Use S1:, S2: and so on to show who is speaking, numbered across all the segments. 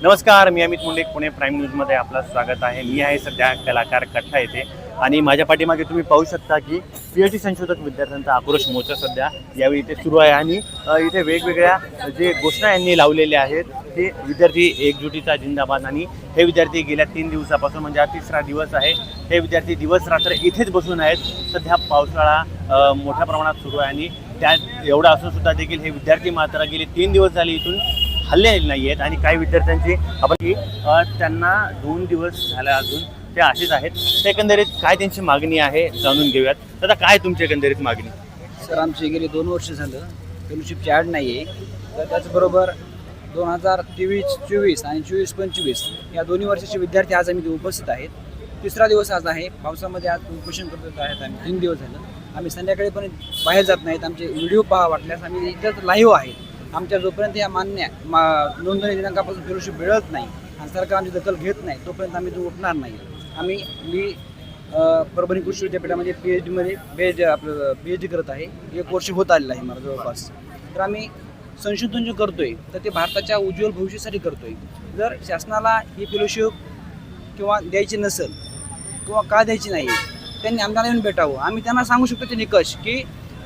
S1: नमस्कार मी अमित मुंडे पुणे प्राईम न्यूजमध्ये आपलं स्वागत आहे. मी आहे सध्या कलाकार कट्टा येथे आणि माझ्या पाठीमागे तुम्ही पाहू शकता की पी एच डी संशोधक विद्यार्थ्यांचा आक्रोश मोर्चा सध्या यावेळी इथे सुरू आहे आणि इथे वेगवेगळ्या जे घोषणा यांनी लावलेल्या आहेत ते विद्यार्थी एकजुटीचा जिंदाबाद आणि हे विद्यार्थी गेल्या तीन दिवसापासून म्हणजे हा तिसरा दिवस आहे. हे विद्यार्थी दिवस रात्र इथेच बसून आहेत. सध्या पावसाळा मोठ्या प्रमाणात सुरू आहे आणि त्यात एवढा असून सुद्धा देखील हे विद्यार्थी मात्र गेले तीन दिवस झाले इथून हल्ले नाही आहेत आणि काही विद्यार्थ्यांची आपण त्यांना दोन दिवस झाले अजून ते असेच आहेत. तर एकंदरीत काय त्यांची मागणी आहे जाणून घेऊयात. आता काय तुमची एकंदरीत मागणी?
S2: सर आमचे गेली दोन वर्ष झालं. फेलोशिपची ॲड नाही आहे तर त्याचबरोबर दोन हजार तेवीस चोवीस आणि चोवीस पंचवीस या दोन्ही वर्षाचे विद्यार्थी आज आम्ही उपस्थित आहेत. तिसरा दिवस आज आहे. पावसामध्ये आज उपोषण करत आहेत आम्ही तीन दिवस झालं. आम्ही संध्याकाळी पण बाहेर जात नाहीत. आमचे व्हिडिओ पहा वाटल्यास आम्ही इथं लाईव्ह आहे. आमच्या जोपर्यंत या मान्य मा नोंदणी दिनांकापासून फेलोशिप मिळत नाही आणि सरकार आमची दखल घेत नाही तोपर्यंत आम्ही तो उठणार नाही. आम्ही मी परभणी कृषी विद्यापीठामध्ये पी एच डीमध्ये पी एच आपलं पी एच डी करत आहे. एक वर्ष होत आलेलं आहे मला जवळपास. तर आम्ही संशोधन जे करतोय तर ते भारताच्या उज्ज्वल भविष्यासाठी करतोय. जर शासनाला ही फेलोशिप किंवा द्यायची नसेल किंवा का द्यायची नाही त्यांनी आमदार येऊन भेटावं. आम्ही त्यांना सांगू शकतो ते निकष की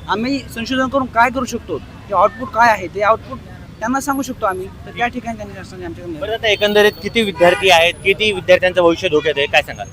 S2: आम्ही संशोधन करून काय करू शकतो? ते आउटपुट काय आहे ते आउटपुट त्यांना सांगू शकतो आम्ही. तर त्या ठिकाणी त्यांनी शासनाने आमच्याकडे
S1: बरं आता एकंदरीत किती विद्यार्थी आहेत किती विद्यार्थ्यांचं भविष्य धोक्यात आहे काय सांगा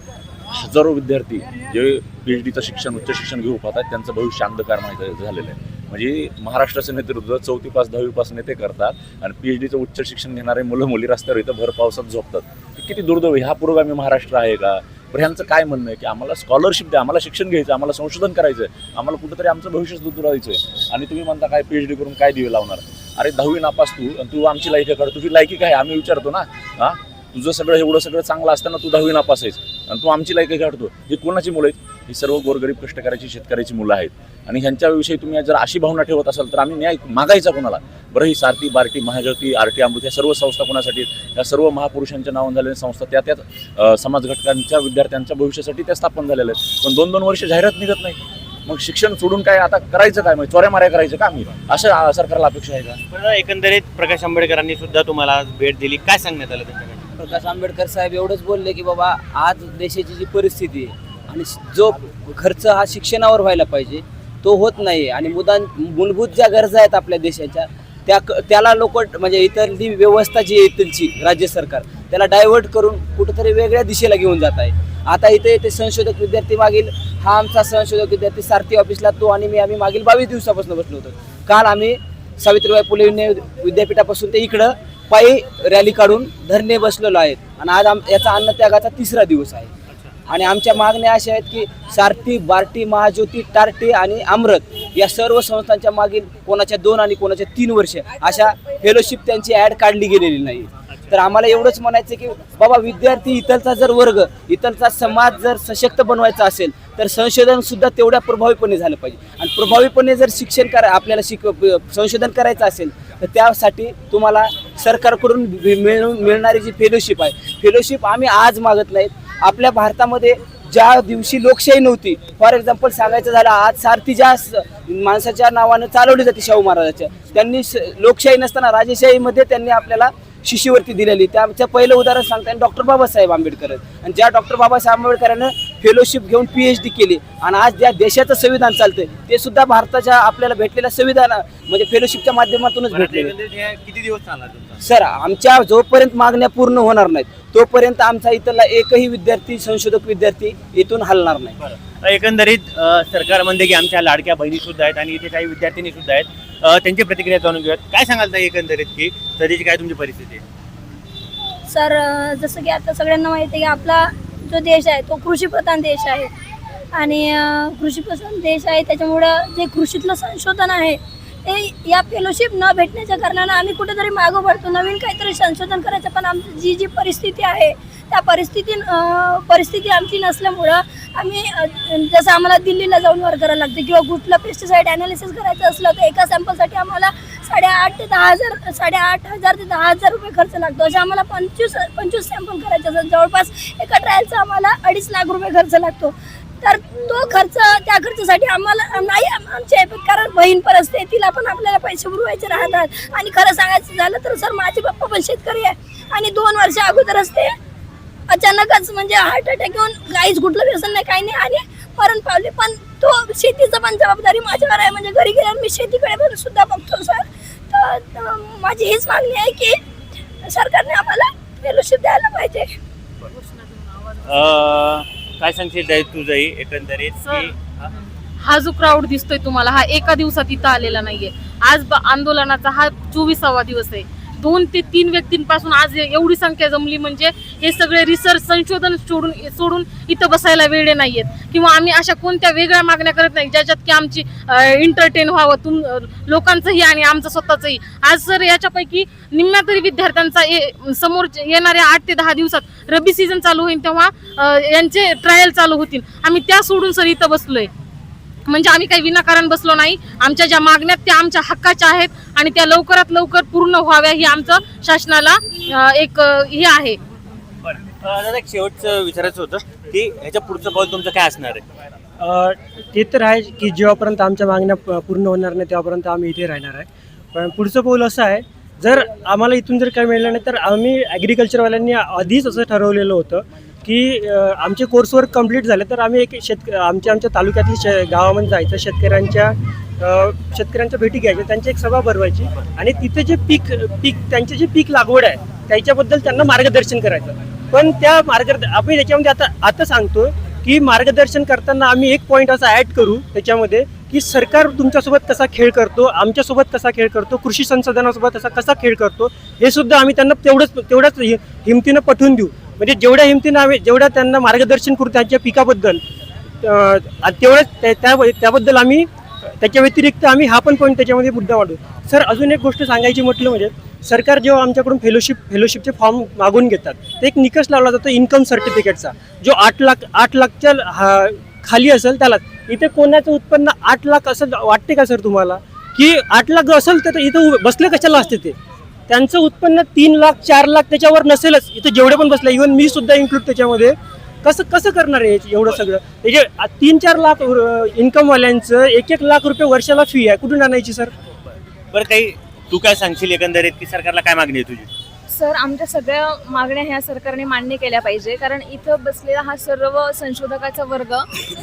S3: हजारो विद्यार्थी जे पी एच डीचं शिक्षण उच्च शिक्षण घेऊ पाहतात त्यांचं भविष्य अंधकार माहिती झालेलं आहे. म्हणजे महाराष्ट्राचं नेतृत्व चौथी पास दहावी पास नेते करतात आणि पी एच डीचं उच्च शिक्षण घेणारे मुलं मुली रस्त्यावर इथं भर पावसात झोपतात. किती दुर्दैव ह्या पुरोगामी महाराष्ट्र आहे का? पण ह्यांचं काय म्हणणं आहे की आम्हाला स्कॉलरशिप द्या आम्हाला शिक्षण घ्यायचं आम्हाला संशोधन करायचं आहे आम्हाला कुठंतरी आमचं भविष्य सुधारायचं आहे आणि तुम्ही म्हणता काय पी एच डी करून काय दिवे लावणार? अरे दहावी नापास तू आणि तू आमची लायकी काढ तुझी लायकी काय आम्ही विचारतो ना. हां? तुझं सगळं एवढं सगळं चांगलं असताना तू दहावी नापास आहेस आणि तू आमची लायकी काढतो. ही कोणाची मुलं आहेत? ही सर्व गोरगरीब कष्टकऱ्याची शेतकऱ्याची मुलं आहेत. आणि ह्यांच्याविषयी तुम्ही जर अशी भावना ठेवत असाल तर आम्ही न्याय मागायचा कोणाला? बरं ही सारथी बार्टी महाज्योती आर टी अमृत या सर्व संस्था कोणासाठी? या सर्व महापुरुषांच्या नावाने झालेल्या संस्था त्या त्याच अं, समाज घटकांच्या विद्यार्थ्यांच्या भविष्यासाठी त्या स्थापन झालेल्या आहेत. पण दोन दोन वर्ष जाहिरात निघत नाही. मग शिक्षण सोडून काय आता करायचं काय? मग चोऱ्या माऱ्या करायचं का आम्ही? असं सरकारला अपेक्षा आहे का?
S1: बरं एकंदरीत प्रकाश आंबेडकरांनी सुद्धा तुम्हाला आज भेट दिली. काय सांगण्यात आलं त्यांच्याकडे?
S2: प्रकाश आंबेडकर साहेब एवढंच बोलले की बाबा आज देशाची जी परिस्थिती आहे आणि जो खर्च हा शिक्षणावर व्हायला पाहिजे तो होत नाही आणि मुदान मूलभूत ज्या गरजा आहेत आपल्या देशाच्या त्या क- त्याला लोक म्हणजे इतरली व्यवस्था जी आहे इथलची राज्य सरकार त्याला डायव्हर्ट करून कुठंतरी वेगळ्या दिशेला घेऊन जात आहे. आता इथे ते संशोधक विद्यार्थी मागील हा आमचा संशोधक विद्यार्थी सारथी ऑफिसला तो आणि मी आम्ही मागील बावीस दिवसापासून बसलो होतो. काल आम्ही सावित्रीबाई फुले विद्यापीठापासून ते इकडं पायी रॅली काढून धरणे बसलेलो आहेत. आणि आज आम याचा अन्नत्यागाचा तिसरा दिवस आहे. आणि आमच्या मागण्या अशा आहेत की सारथी बार्टी महाज्योती टार्टी आणि अमृत या सर्व संस्थांच्या मागील कोणाच्या दोन आणि कोणाच्या तीन वर्ष अशा फेलोशिप त्यांची ॲड काढली गेलेली नाही. तर आम्हाला एवढंच म्हणायचं की बाबा विद्यार्थी इथलचा जर वर्ग इथलचा समाज जर सशक्त बनवायचा असेल तर संशोधन सुद्धा तेवढ्या प्रभावीपणे झालं पाहिजे. आणि प्रभावीपणे जर शिक्षण करा आपल्याला शिक संशोधन करायचं असेल तर त्यासाठी तुम्हाला सरकारकडून मिळून मिळणारी जी फेलोशिप आहे फेलोशिप आम्ही आज मागत नाहीत. आपल्या भारतामध्ये ज्या दिवशी लोकशाही नव्हती फॉर एक्झाम्पल सांगायचं झालं आज सारथी ज्या स- माणसाच्या नावानं चालवली जाते शाहू महाराजाच्या त्यांनी लोकशाही नसताना राजेशाहीमध्ये त्यांनी आपल्याला शिष्यवृत्ती दिलेली. त्याचं पहिलं उदाहरण सांगता डॉक्टर बाबासाहेब आंबेडकर. आणि ज्या डॉक्टर बाबासाहेब आंबेडकरांनं फेलोशिप घेऊन पी एच डी केली आणि आज ज्या देशाचं संविधान चालतंय ते सुद्धा भारताच्या आपल्याला भेटलेल्या संविधान म्हणजे फेलोशिपच्या माध्यमातूनच भेटलेलं.
S1: एकंदरीत हे किती दिवस चालणार
S2: सर आमच्या जोपर्यंत मागण्या पूर्ण होणार नाहीत तोपर्यंत आमचा इथला एकही विद्यार्थी संशोधक विद्यार्थी इथून हलणार नाही.
S1: एकंदरीत सरकार म्हणते की आमच्या लाडक्या बहिणी सुद्धा आहेत आणि इथे काही विद्यार्थिनी सुद्धा आहेत त्यांची प्रतिक्रिया जाणून घेऊयात. काय सांगाल ताई एकंदरीत की सध्याची काय तुमची परिस्थिती आहे?
S4: सर जसं की आता सगळ्यांना माहिती आहे की आपला जो देश आहे तो कृषीप्रधान देश आहे. आणि कृषीप्रधान देश आहे त्याच्यामुळं जे कृषीतलं संशोधन आहे ते या फेलोशिप न भेटण्याच्या कारणानं आम्ही कुठेतरी मागं पडतो नवीन काहीतरी संशोधन करायचं पण आमची जी जी परिस्थिती आहे त्या परिस्थिती परिस्थिती आमची नसल्यामुळं आम्ही जसं आम्हाला दिल्लीला जाऊन वर करायला लागते किंवा कुठलं पेस्टिसाईड ॲनालिसिस करायचं असलं तर एका सॅम्पलसाठी आम्हाला साडेआठ ते दहा हजार साडेआठ हजार ते दहा हजार रुपये खर्च लागतो. असे आम्हाला पंचवीस पंचवीस सॅम्पल करायचे असतात. जवळपास एका ट्रायलचा आम्हाला अडीच लाख रुपये खर्च लागतो. तर तो खर्च त्या खर्चासाठी आम्हाला नाही आमच्या कारण बहीण पण असते तिला पण आपल्याला पैसे पुरवायचे राहतात. आणि खरं सांगायचं झालं तर सर माझे पप्पा पण शेतकरी आहे. आणि दोन वर्ष अगोदरच ते अचानकच म्हणजे हार्ट अटॅक येऊन काहीच कुठलं व्यसन नाही काही नाही. आणि मरण पावले. पण तो शेतीचं पण जबाबदारी माझ्यावर आहे. म्हणजे घरी गेल्यावर मी शेतीकडे पण सुद्धा बघतो सर. तर माझी हीच मागणी आहे की सरकारने आम्हाला फेलोशिप द्यायला पाहिजे.
S1: काय सांगशील तुझंही एकंदरीत की हा?
S5: हा जो क्राऊड दिसतोय तुम्हाला हा एका दिवसात इथं आलेला नाहीये आज ब- आंदोलनाचा हा चोवीसावा दिवस आहे दोन ते तीन व्यक्तींपासून आज एवढी संख्या जमली म्हणजे हे सगळे रिसर्च संशोधन सोडून सोडून इथं बसायला वेळे नाही आहेत किंवा आम्ही अशा कोणत्या वेगळ्या मागण्या करत नाही ज्याच्यात की आमची एंटरटेन व्हावं तुम लोकांचंही आणि आमचं स्वतःचंही. आज सर याच्यापैकी निम्म्या तरी विद्यार्थ्यांचा ए- समोर येणाऱ्या आठ ते दहा दिवसात रब्बी सीझन चालू होईल तेव्हा यांचे ट्रायल चालू होतील. आम्ही त्या सोडून सर इथं बसलोय. म्हणजे आम्ही काही विनाकारण बसलो नाही. आमच्या ज्या मागण्यात त्या आमच्या हक्काच्या आहेत आणि त्या लवकरात लवकर पूर्ण व्हाव्या ही आमचं शासनाला अं, एक अं, हे आहे.
S1: दादा एक शेवटचं विचारायचं होतं की ह्याच्या पुढचं पाऊल तुमचं काय असणार आहे?
S6: अ, ते तर आहे की जेव्हापर्यंत आमच्या मागण्या प- पूर्ण होणार नाही तेव्हापर्यंत आम्ही इथे राहणार आहे. पण पुढचं पाऊल असं आहे जर आम्हाला इथून जर काही मिळालं नाही तर आम्ही ॲग्रिकल्चरवाल्यांनी आधीच असं ठरवलेलं होतं की आमचे कोर्स वर्क कंप्लीट झाले तर आम्ही एक शेतक आमच्या आमच्या तालुक्यातली शे गावामध्ये जायचं शेतकऱ्यांच्या शेतकऱ्यांच्या भेटी घ्यायच्या त्यांची एक सभा भरवायची आणि तिथे जे पीक पीक त्यांचे जे पीक लागवड आहे त्याच्याबद्दल त्यांना मार्गदर्शन करायचं. पण त्या मार्ग आपण त्याच्यामध्ये आता आता सांगतो की मार्गदर्शन करताना आम्ही एक पॉईंट असा ॲड करू त्याच्यामध्ये की सरकार तुमच्यासोबत कसा खेळ करतो आमच्यासोबत कसा खेळ करतो कृषी संसाधनासोबत असा कसा खेळ करतो हे सुद्धा आम्ही त्यांना तेवढंच तेवढ्याच हिमतीनं पठवून देऊ. म्हणजे जेवढ्या हिमतीनं आम्ही जेवढ्या त्यांना मार्गदर्शन करू त्यांच्या पिकाबद्दल तेवढ्याच त्या- त्याबद्दल आम्ही त्याच्या व्यतिरिक्त आम्ही हा पण पॉईंट त्याच्यामध्ये मुद्दा वाढू सर अजून एक गोष्ट सांगायची म्हटलं म्हणजे सरकार जेव्हा आमच्याकडून फेलोशिप फेलोशिपचे फॉर्म मागून घेतात ते एक निकष लावला जातो इन्कम सर्टिफिकेटचा जो आठ लाख आठ लाखच्या हा- खाली असेल त्याला इथे कोणाचं उत्पन्न आठ लाख असं वाटते का सर तुम्हाला? की आठ लाख असेल तर इथं बसले कशाला असते ते? त्यांचं उत्पन्न तीन लाख चार लाख त्याच्यावर नसेलच. इथे जेवढे पण बसले इव्हन मी सुद्धा इन्क्लूड त्याच्यामध्ये. कसं कसं करणार आहे एवढं सगळं? म्हणजे तीन चार लाख इन्कमवाल्यांचं एक एक लाख रुपये वर्षाला फी आहे. कुठून आणायची सर?
S1: बरं काही तू काय सांगशील एकंदरीत की सरकारला काय मागणी आहे तुझी?
S7: सर आमच्या सगळ्या मागण्या ह्या सरकारने मान्य केल्या पाहिजे. कारण इथं बसलेला हा सर्व संशोधकाचा वर्ग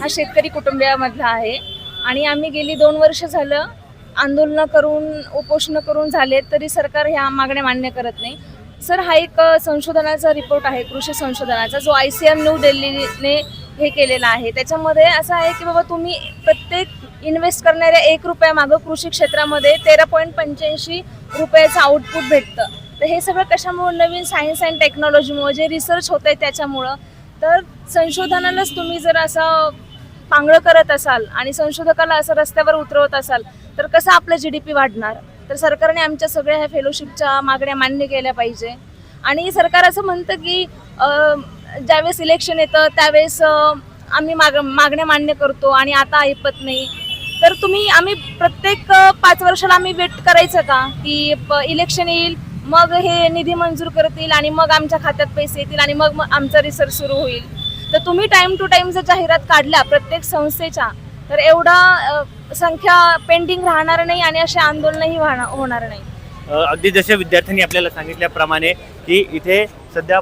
S7: हा शेतकरी कुटुंबियामधला आहे. आणि आम्ही गेली दोन वर्ष झालं आंदोलनं करून उपोषणं करून झाले तरी सरकार ह्या मागण्या मान्य करत नाही. सर हा एक संशोधनाचा रिपोर्ट आहे कृषी संशोधनाचा जो आय सी एम न्यू दिल्लीने हे केलेला आहे. त्याच्यामध्ये असं आहे की बाबा तुम्ही प्रत्येक इन्व्हेस्ट करणाऱ्या एक रुपया मागं कृषी क्षेत्रामध्ये तेरा पॉईंट पंच्याऐंशी रुपयाचं आउटपुट भेटतं. तर हे सगळं कशामुळं नवीन सायन्स अँड टेक्नॉलॉजीमुळं जे रिसर्च होत आहे त्याच्यामुळं? तर संशोधनालाच तुम्ही जर असं पांगळं करत असाल आणि संशोधकाला असं रस्त्यावर उतरवत असाल तर कसं आपलं जी डी पी वाढणार? तर सरकारने आमच्या सगळ्या ह्या फेलोशिपच्या मागण्या मान्य केल्या पाहिजे. आणि सरकार असं म्हणतं की ज्यावेळेस इलेक्शन येतं त्यावेळेस आम्ही माग मागण्या मान्य करतो आणि आता ऐपत नाही. तर तुम्ही आम्ही प्रत्येक पाच वर्षाला आम्ही वेट करायचं का? की इलेक्शन येईल मग हे निधी मंजूर करतील आणि मग आमच्या खात्यात पैसे येतील आणि मग मग आमचा रिसर्च सुरू होईल. तर तुम्ही टाइम टू टाइम जर जाहिरात काढल्या प्रत्येक संस्थेच्या तर एवढा संख्या पेंडिंग राहणार नाही आणि असे आंदोलनही होणार नाही.
S1: अगदी जसे विद्यार्थ्यांनी आपल्याला सांगितल्याप्रमाणे की इथे सध्या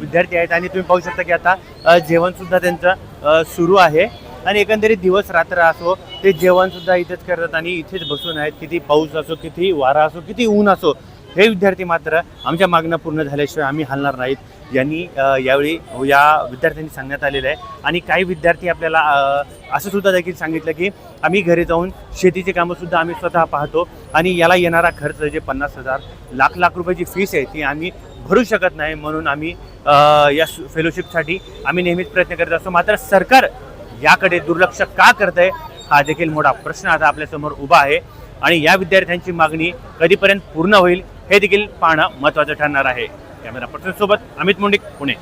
S1: विद्यार्थी आहेत आणि तुम्ही पाहू शकता की आता जेवणसुद्धा त्यांचं सुरू आहे. आणि एकंदरीत दिवस रात्र असो ते जेवणसुद्धा इथेच करतात आणि इथेच बसून आहेत. किती पाऊस असो किती वारा असो किती ऊन असो हे विद्यार्थी मात्र आमच्या मागण्या पूर्ण झाल्याशिवाय आम्ही हलणार नाहीत. यांनी यावेळी या विद्यार्थ्यांनी सांगण्यात आलेलं आहे. आणि काही विद्यार्थी आपल्याला असं सुद्धा देखील सांगितलं की आम्ही घरी जाऊन शेतीचे कामंसुद्धा आम्ही स्वतः पाहतो. आणि याला येणारा खर्च जे पन्नास हजार लाख लाख रुपयाची फीस आहे ती आम्ही भरू शकत नाही म्हणून आम्ही या फेलोशिपसाठी आम्ही नेहमीच प्रयत्न करत असतो. मात्र सरकार याकडे दुर्लक्ष का करत आहे हा देखील मोठा प्रश्न आता आपल्यासमोर उभा आहे. आणि या विद्यार्थ्यांची मागणी कधीपर्यंत पूर्ण होईल हे देखील पाहणं महत्त्वाचं ठरणार आहे. कॅमेरा पर्सनसोबत अमित मुंडिक पुणे.